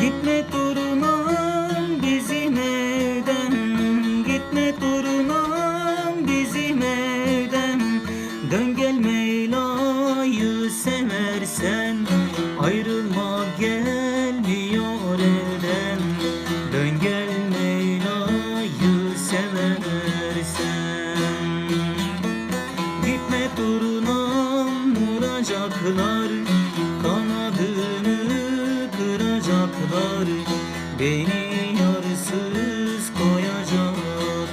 Gitme durmam bizim evden Gitme durmam bizim evden Dön gel Meyla'yı seversen Ayrılma gelmiyor elden Dön gel Meyla'yı seversen. Gitme durunam vuracaklar kıracaklar Beni yarsız koyacaklar.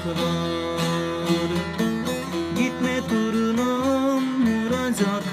Gitme durunam vuracaklar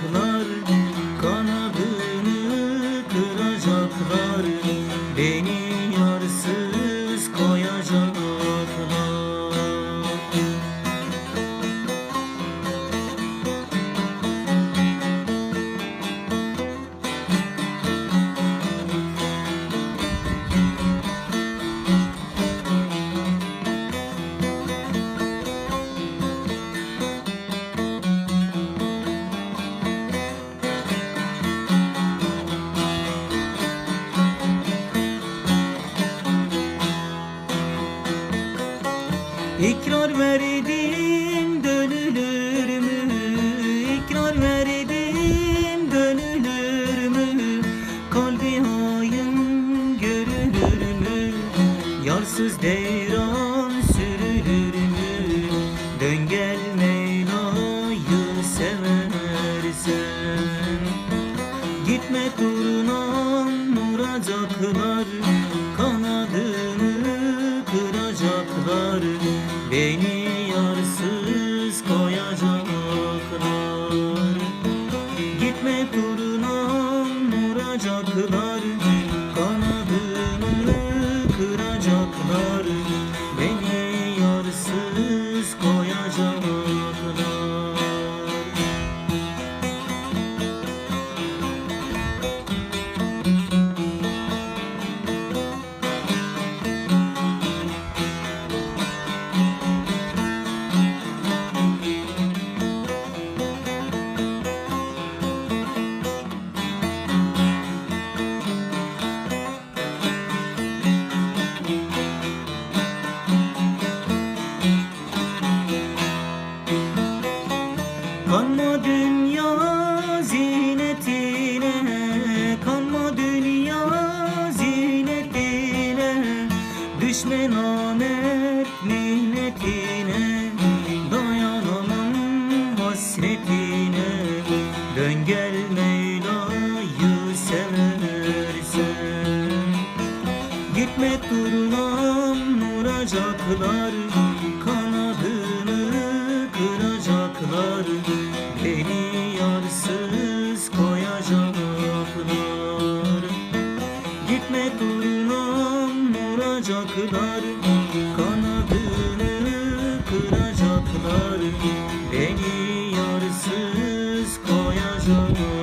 İkrar verdim dönülür mü? İkrar verdim dönülür mü? Kalbi hain görülür mü? Yarsız devran sürülür mü? Dön gel Meyla'yı seversen Gitme durunam Kanma dünya zinetine Kanma dünya zinetine Düşme namert minnetine Dayanamam hasretine. Dön gel Meyla'yı seversen Gitme durunam vuracaklar Beni yarsız koyacaklar Gitme durunam vuracaklar. Kanadını kıracaklar. Beni yarsız koyacaklar